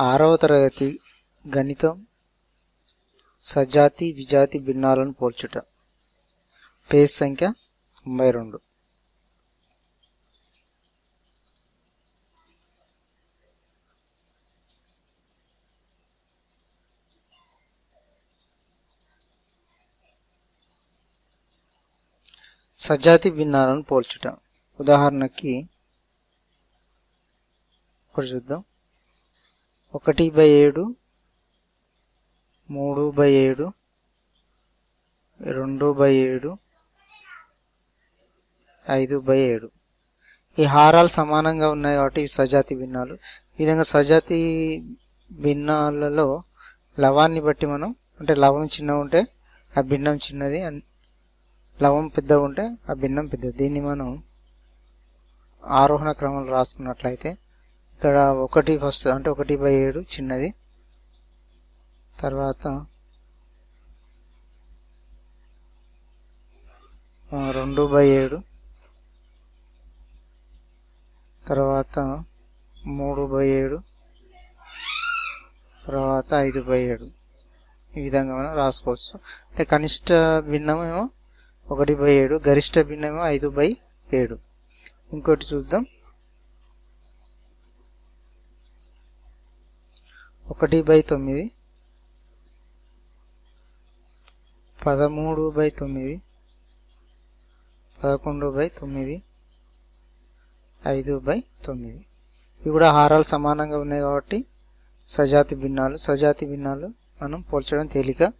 ఆరవ తరగతి గణితం సజాతి విజాతి భిన్నాలను పోల్చుట. పేజ్ సంఖ్య తొంభై రెండు. సజాతి భిన్నాలను పోల్చుట. ఉదాహరణకి ఇప్పుడు చూద్దాం. ఒకటి బై ఏడు మూడు బై ఏడు రెండు బై ఏడు ఐదు బై ఏడు. ఈ హారాలు సమానంగా ఉన్నాయి కాబట్టి ఇవి సజాతి భిన్నాలు. ఈ విధంగా సజాతి భిన్నాలలో లవాన్ని బట్టి మనం అంటే లవం చిన్నగా ఉంటే ఆ భిన్నం చిన్నది లవం పెద్దగా ఉంటే ఆ భిన్నం పెద్దది. దీన్ని మనం ఆరోహణ క్రమంలో రాసుకున్నట్లయితే ఇక్కడ ఒకటి ఫస్ట్ అంటే ఒకటి బై ఏడు చిన్నది. తర్వాత రెండు బై ఏడు. తర్వాత మూడు బై ఏడు. తర్వాత ఐదు బై ఏడు. ఈ విధంగా మనం రాసుకోవచ్చు. అంటే కనిష్ట భిన్నమేమో ఒకటి బై ఏడు గరిష్ట భిన్నమేమో ఐదు బై ఏడు. ఇంకోటి చూద్దాం. ఒకటి బై తొమ్మిది. పదమూడు బై తొమ్మిది. పదకొండు బై తొమ్మిది. ఐదు బై తొమ్మిది. ఇవి కూడా హారాలు సమానంగా ఉన్నాయి కాబట్టి సజాతి భిన్నాలు. సజాతి భిన్నాలు మనం పోల్చడం తేలిక.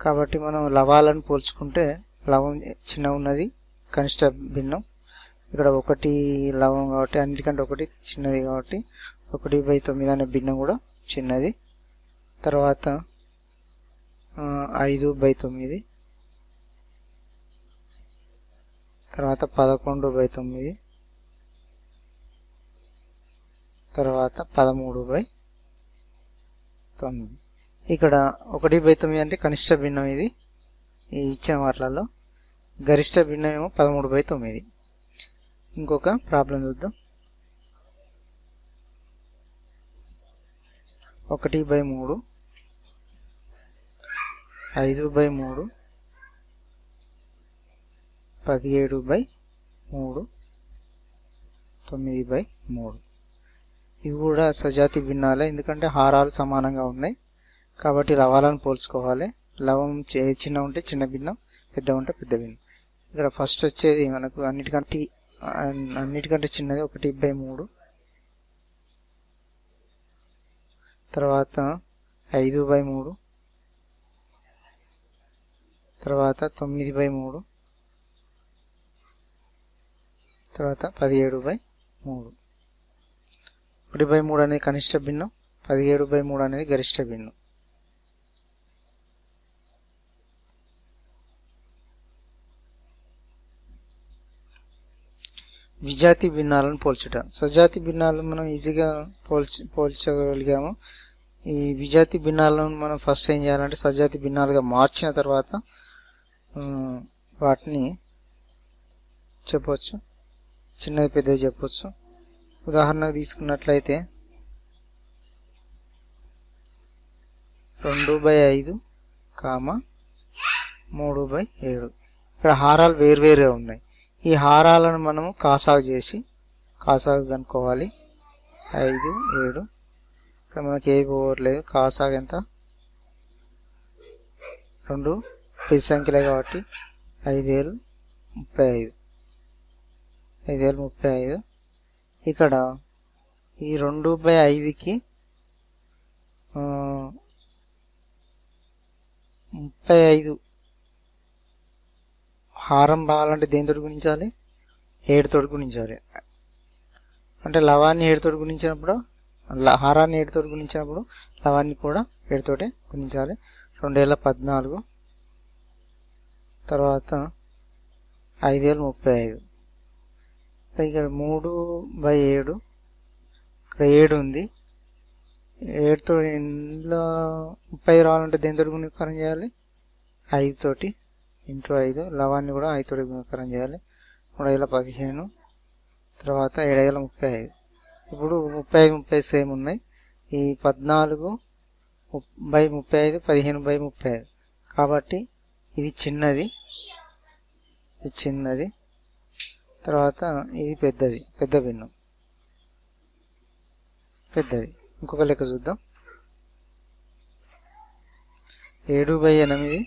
కాబట్టి మనం లవాలను పోల్చుకుంటే లవం చిన్న ఉన్నది కనిష్ట భిన్నం. ఇక్కడ ఒకటి లవం కాబట్టి అన్నిటికంటే ఒకటి చిన్నది కాబట్టి ఒకటి బై తొమ్మిది అనే భిన్నం కూడా చిన్నది. తర్వాత ఐదు బై తొమ్మిది. తర్వాత పదకొండు బై తొమ్మిది. తర్వాత పదమూడు బై తొమ్మిది. ఇక్కడ ఒకటి బై తొమ్మిది అంటే కనిష్ట భిన్నం ఇది. ఈ ఇచ్చిన వాటిలలో గరిష్ట భిన్నం ఏమో పదమూడు బై తొమ్మిది. ఇంకొక ప్రాబ్లం చూద్దాం. ఒకటి బై మూడు ఐదు బై మూడు పదిహేడు బై మూడు తొమ్మిది బై మూడు. ఇవి కూడా సజాతి భిన్నాలే ఎందుకంటే హారాలు సమానంగా ఉన్నాయి. కాబట్టి లవాలను పోల్చుకోవాలి. లవం చే- చిన్న ఉంటే చిన్న భిన్నం పెద్ద ఉంటే పెద్ద భిన్నం. ఇక్కడ ఫస్ట్ వచ్చేది మనకు అన్నిటికంటే అన్నిటికంటే చిన్నది ఒకటి బై మూడు తర్వాత ఐదు బై మూడు. తర్వాత తొమ్మిది బై మూడు. తర్వాత పదిహేడు బై మూడు. ఒకటి బై మూడు అనేది కనిష్ట భిన్నం. పదిహేడు బై మూడు అనేది గరిష్ట భిన్నం. విజాతి భిన్నాలను పోల్చుట. సజాతి భిన్నాలు మనం ఈజీగా పోల్చి పోల్చగలిగాము. ఈ విజాతి భిన్నాలను మనం ఫస్ట్ ఏం చేయాలంటే సజాతి భిన్నాలుగా మార్చిన తర్వాత వాటిని చెప్పవచ్చు చిన్నది పెద్దది చెప్పవచ్చు ఉదాహరణకు తీసుకున్నట్లయితే రెండు బై ఐదు కామ మూడు బై ఏడు. ఇక్కడ హారాలు వేరువేరే ఉన్నాయి. ఈ హారాలను మనము కాసాగు చేసి కాసాగు కనుక్కోవాలి. ఐదు ఏడు. ఇక్కడ మనకి ఏ పోవట్లేదు. కాసాగు ఎంత? రెండు. పది సంఖ్యలే కాబట్టి ఐదు వేలు ముప్పై ఐదు ఐదు వేలు ముప్పై ఐదు ఇక్కడ ఈ రెండు బై ఐదుకి ముప్పై ఐదు హారం రావాలంటే దేనితో గుణించాలి? ఏడుతోటి గుణించాలి. అంటే లవాన్ని ఏడుతోటి గుణించినప్పుడు హారాన్ని ఏడుతోటి గుణించినప్పుడు లవాన్ని కూడా ఏడుతోటే గుణించాలి. రెండు వేల పద్నాలుగు. తర్వాత ఐదు వేల ముప్పై ఐదు. ఇక్కడ మూడు బై ఏడు. ఇక్కడ ఏడు ఉంది. ఏడుతో ఇంట్లో ముప్పై ఐదు రావాలంటే దేనితో గుణకారం చేయాలి ఐదు తోటి ఇంటూ ఐదు లవాన్ని కూడా ఐదు గుణకారం చేయాలి. మూడు వేల పదిహేను తర్వాత ఏడు వేల ముప్పై ఐదు. ఇప్పుడు ముప్పై ఐదు ముప్పై సేమ్ ఉన్నాయి. ఈ పద్నాలుగు బై ముప్పై ఐదు పదిహేను బై ముప్పై ఐదు. కాబట్టి ఇది చిన్నది. ఇది చిన్నది. తర్వాత ఇది పెద్దది. పెద్ద భిన్నం. పెద్దది. ఇంకొక లెక్క చూద్దాం. ఏడు బై ఎనిమిది.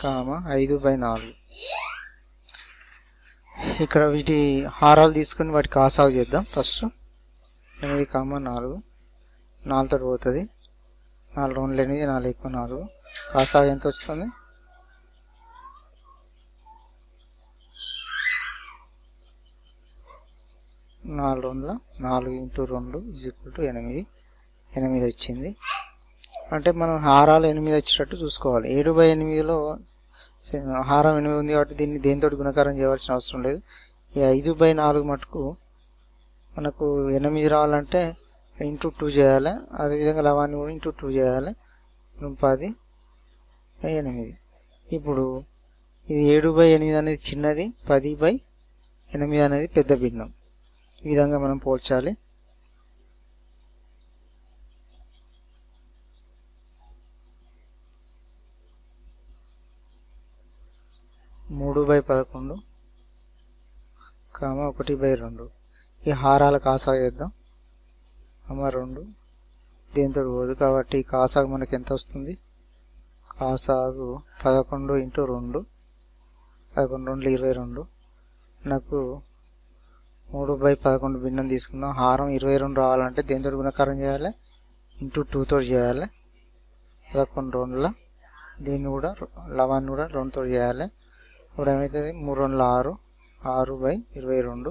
కామ ఐదు బై నాలుగు. ఇక్కడ వీటి హారాలు తీసుకొని వాటికి కాసాగు చేద్దాం. ఫస్ట్ ఎనిమిది కామ నాలుగు. నాలుగుతో పోతుంది. నాలుగు రెండు ఎనిమిది నాలుగు ఎక్కువ నాలుగు. కాసాగు ఎంత వస్తుంది? నాలుగు రెండుల? నాలుగు ఇంటూ రెండు ఈజ్ ఈక్వల్ టు ఎనిమిది. ఎనిమిది వచ్చింది. అంటే మనం హారాలు ఎనిమిది వచ్చేటట్టు చూసుకోవాలి. ఏడు బై ఎనిమిదిలో హారం ఎనిమిది ఉంది కాబట్టి దీన్ని దేనితో గుణకారం చేయవలసిన అవసరం లేదు. ఈ ఐదు బై నాలుగు మటుకు మనకు ఎనిమిది రావాలంటే ఇంటూ టూ చేయాలి. అదేవిధంగా లవాన్ని కూడా ఇంటూ టూ చేయాలి. పది బై ఎనిమిది. ఇప్పుడు ఇది ఏడు బై ఎనిమిది అనేది చిన్నది పది బై ఎనిమిది అనేది పెద్ద భిన్నం. ఈ విధంగా మనం పోల్చాలి. మూడు బై పదకొండు కామ ఒకటి బై రెండు. ఈ హారాల కాసా చేద్దాం. అమ్మ రెండు. దేంతో పోదు కాబట్టి కాసాకు మనకి ఎంత వస్తుంది? కాసాగు పదకొండు ఇంటూ రెండు. పదకొండు రెండు ఇరవై రెండు. నాకు మూడు బై పదకొండు భిన్నం తీసుకుందాం. హారం ఇరవై రెండు రావాలంటే దేంతో గుణకారం చేయాలి? ఇంటూ టూతో చేయాలి. పదకొండు రెండుల. దీన్ని కూడా లవాన్ని కూడా రెండుతో చేయాలి. ఇప్పుడు ఏమవుతుంది మూడు వందల ఆరు ఆరు బై ఇరవై రెండు.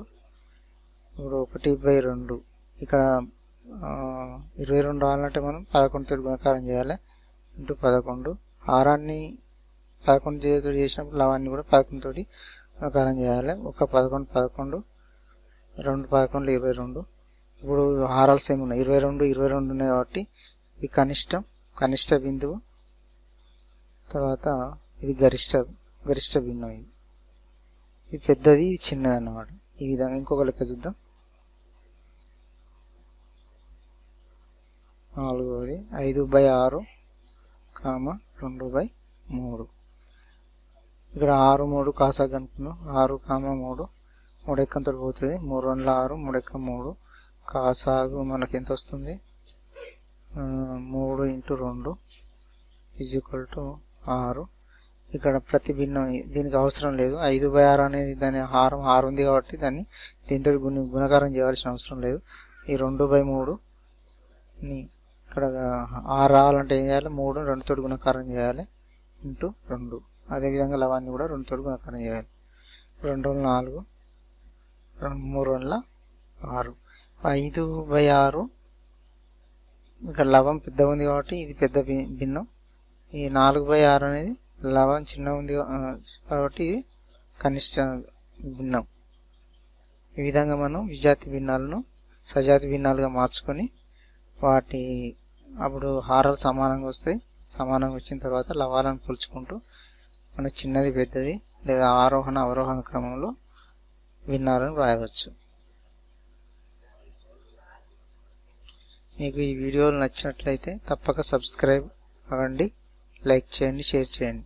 ఇప్పుడు ఒకటి బై రెండు. ఇక్కడ ఇరవై రెండు రావాలంటే మనం పదకొండుతో గుణకారం చేయాలి. ఇంటూ పదకొండు. హారాన్ని పదకొండు చేతితో చేసినప్పుడు లవాన్ని కూడా పదకొండుతో గుణకారం చేయాలి. ఒక పదకొండు పదకొండు. రెండు పదకొండు ఇరవై రెండు. ఇప్పుడు ఆరాలు సేమ్ ఉన్నాయి. ఇరవై రెండు ఇరవై రెండు ఉన్నాయి కాబట్టి ఇది కనిష్టం కనిష్ట బిందువు. తర్వాత ఇది గరిష్ట గరిష్ట భిన్నం ఇది ఇది పెద్దది ఇది చిన్నది అన్నమాట ఈ విధంగా ఇంకొక లెక్క చూద్దాం. నాలుగవది ఐదు బై ఆరు కామ రెండు బై మూడు. ఇక్కడ ఆరు మూడు కాసాగు అనుకున్నాం ఆరు కామ మూడు. మూడు ఎక్కంతో పోతుంది. మూడు రెండు ఆరు మూడు ఎక్క మూడు. కాసాగు మనకి ఎంత వస్తుంది? మూడు ఇంటూ రెండు ఈజ్ ఈక్వల్ టు ఆరు. ఇక్కడ ప్రతి భిన్నం దీనికి అవసరం లేదు. ఐదు బై ఆరు అనేది దాని హారం ఆరు ఉంది కాబట్టి దాన్ని దీంతో గుణ గుణకారం చేయాల్సిన అవసరం లేదు. ఈ రెండు బై మూడు ఇక్కడ ఆరు రావాలంటే ఏం చేయాలి? మూడు రెండుతో గుణకారం చేయాలి. ఇంటూ రెండు. అదేవిధంగా లవాన్ని కూడా రెండుతో గుణకారం చేయాలి. రెండు వందల నాలుగు రెండు మూడు వందల ఆరు. ఐదు బై ఆరు ఇక్కడ లవం పెద్ద ఉంది కాబట్టి ఇది పెద్ద భిన్నం. ఈ నాలుగు బై ఆరు అనేది లవం చిన్న ఉంది కాబట్టి కనిష్ట భిన్నం. ఈ విధంగా మనం విజాతి భిన్నాలను సజాతి భిన్నాలుగా మార్చుకొని వాటి అప్పుడు హారాలు సమానంగా వస్తాయి. సమానంగా వచ్చిన తర్వాత లవాలను పోల్చుకుంటూ మన చిన్నది పెద్దది లేదా ఆరోహణ అవరోహణ క్రమంలో భిన్నాలను రాయవచ్చు మీకు ఈ వీడియోలు నచ్చినట్లయితే తప్పక సబ్స్క్రైబ్ అవ్వండి లైక్ చేయండి షేర్ చేయండి.